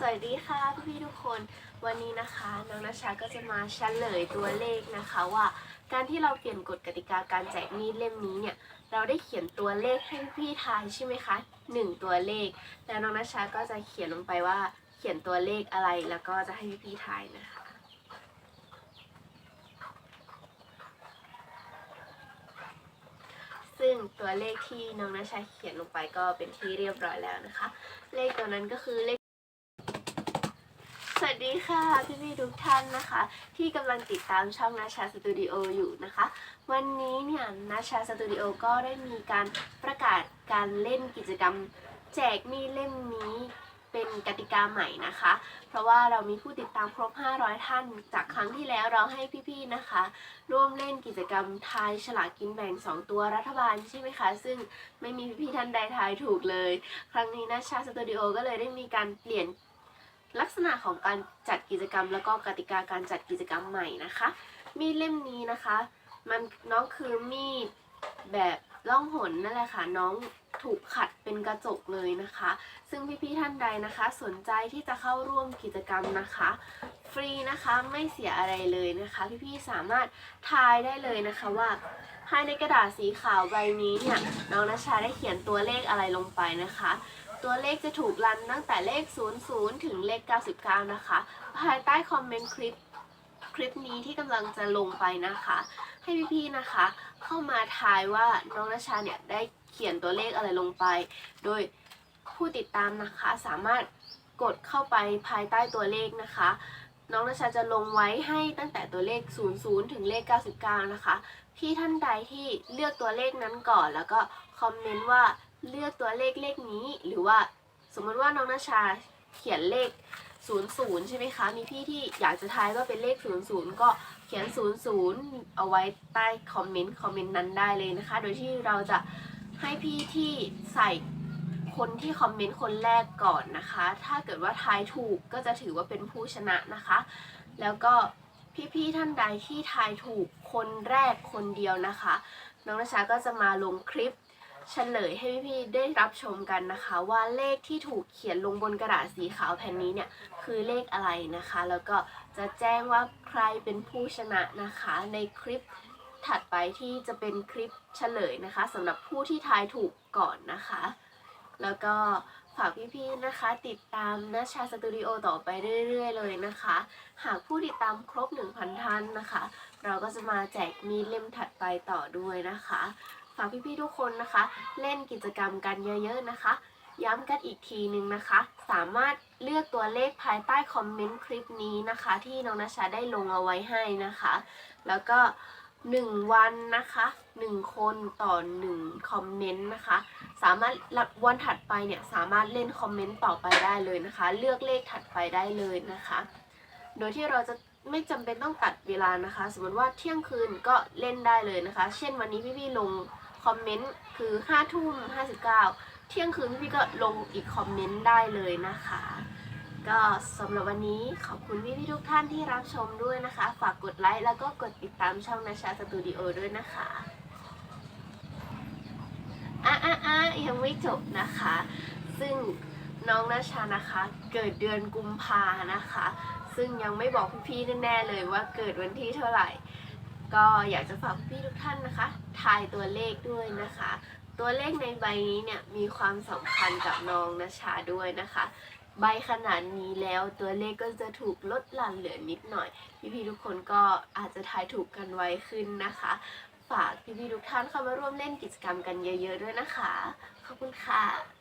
สวัสดีค่ะพี่ๆทุกคนวันนี้นะคะน้องนาชาก็จะมาเฉลยตัวเลขนะคะว่า การที่เราเปลี่ยนกฎกติกาการแจกมีดเล่มนี้เนี่ยเราได้เขียนตัวเลขให้พี่ทายใช่ไหมคะหนึ่งตัวเลขแล้วน้องนาชาก็จะเขียนลงไปว่าเขียนตัวเลขอะไรแล้วก็จะให้พี่ทายนะคะซึ่งตัวเลขที่น้องนาชาเขียนลงไปก็เป็นที่เรียบร้อยแล้วนะคะ เลขตัวนั้นก็คือเลข สวัสดีค่ะพี่พี่ทุกท่านนะคะ ที่กำลังติดตามช่องนาชาสตูดิโออยู่นะคะ วันนี้เนี่ยนาชาสตูดิโอก็ได้มีการประกาศการเล่นกิจกรรม แจกมีเล่มนี้เป็นกติกาใหม่นะคะ เพราะว่าเรามีผู้ติดตามครบ 500 ท่าน จากครั้งที่แล้วเราให้พี่ๆนะคะ ร่วมเล่นกิจกรรมทายฉลากกินแบ่ง 2 ตัวรัฐบาลใช่ไหมคะ ซึ่งไม่มีพี่ๆท่านใดทายถูกเลย ครั้งนี้นาชาสตูดิโอก็เลยได้มีการเปลี่ยน ลักษณะของการจัดกิจกรรม แล้วก็กติกาการจัดกิจกรรมใหม่นะคะ มีดเล่มนี้นะคะ มันน้องคือมีดแบบล่องหนนั่นแหละค่ะน้องถูกขัดเป็นกระจกเลยนะคะ ซึ่งพี่ๆท่านใดนะคะ สนใจที่จะเข้าร่วมกิจกรรมนะคะ ฟรีนะคะไม่เสียอะไรเลยนะคะ พี่ๆสามารถทายได้เลยนะคะว่าภายในกระดาษสีขาวใบนี้เนี่ยน้องนชชาได้เขียนตัวเลขอะไรลงไปนะคะ ตัวเลขจะถูกรันตั้งแต่เลข 00 ถึงเลข 99 นะคะ ภายใต้คอมเมนต์คลิปคลิปนี้ที่กำลังจะลงไปนะคะ ให้พี่ๆนะคะ เข้ามาทายว่าน้องนชชาเนี่ยได้เขียนตัวเลขอะไรลงไป โดยผู้ติดตามนะคะสามารถกดเข้าไปภายใต้ตัวเลขนะคะ น้องนชชาจะลงไว้ให้ตั้งแต่ตัวเลข 00 ถึงเลข 99 นะคะ พี่ท่านใดที่เลือกตัวเลขนั้นก่อนแล้วก็คอมเมนต์ว่า เลือกตัวเลขเลขนี้ หรือว่าสมมติว่าน้องนาชาเขียนเลข 00 ใช่ไหมคะ มีพี่ที่อยากจะทายว่าเป็นเลข 00 ก็เขียน 00 เอาไว้ใต้คอมเมนต์คอมเมนต์นั้นได้เลยนะคะ โดยที่เราจะให้พี่ที่ใส่คนที่คอมเมนต์คนแรกก่อนนะคะ ถ้าเกิดว่าทายถูกก็จะถือว่าเป็นผู้ชนะนะคะ แล้วก็พี่ๆท่านใดที่ทายถูกคนแรกคนเดียวนะคะ น้องนาชาก็จะมาลงคลิป เฉลยให้พี่ๆได้รับชมกันนะคะ ว่าเลขที่ถูกเขียนลงบนกระดาษสีขาวแผ่นนี้เนี่ยคือเลขอะไรนะคะ แล้วก็จะแจ้งว่าใครเป็นผู้ชนะนะคะ ในคลิปถัดไปที่จะเป็นคลิปเฉลยนะคะสำหรับผู้ที่ทายถูกก่อนนะคะ แล้วก็ฝากพี่ๆนะคะ ติดตามนาชาสตูดิโอต่อไปเรื่อย ๆ เลยนะคะ หากผู้ติดตามครบ 1,000 ท่านนะคะ เราก็จะมาแจกมีดเล่มถัดไปต่อด้วยนะคะ ฝากพี่ๆทุกคนนะคะ เล่นกิจกรรมกันเยอะๆนะคะ ย้ำกันอีกทีนึงนะคะ สามารถเลือกตัวเลขภายใต้คอมเมนต์คลิปนี้นะคะ ที่น้องนาชาได้ลงเอาไว้ให้นะคะ แล้วก็ 1 วันนะคะ 1 คนต่อ 1 คอมเมนต์นะคะ สามารถวันถัดไปเนี่ยสามารถเล่นคอมเมนต์ต่อไปได้เลยนะคะ เลือกเลขถัดไปได้เลยนะคะ โดยที่เราจะไม่จำเป็นต้องตัดเวลานะคะ สมมติว่าเที่ยงคืนก็เล่นได้เลยนะคะ เช่นวันนี้พี่ๆลง อมเมนต์คือ5ทุ่ม59เที่ยงคืนพี่ๆก็ลงอีกคอมเมนต์ได้เลยนะคะ ก็สำหรับวันนี้ขอบคุณพี่ๆทุกท่านที่รับชมด้วยนะคะ ฝากกดไลค์แล้วก็กดติดตามช่องนาชาสตูดิโอด้วยนะคะอะอะอะยังไม่จบนะคะ ซึ่งน้องนาชานะคะ เกิดเดือนกุมภานะคะ ซึ่งยังไม่บอกพี่ๆแน่ๆเลยว่าเกิดวันที่เท่าไหร่ ก็อยากจะฝากพี่ๆทุกท่านนะ ทายตัวเลขด้วยนะคะ ตัวเลขในใบนี้เนี่ยมีความสำคัญกับน้องนาชาด้วยนะคะ ใบขนาดนี้แล้วตัวเลขก็จะถูกลดหลั่นเหลือนิดหน่อย พี่ๆทุกคนก็อาจจะทายถูกกันไวขึ้นนะคะ ฝากพี่ๆทุกท่านเข้ามาร่วมเล่นกิจกรรมกันเยอะ ๆ ด้วยนะคะ ขอบคุณค่ะ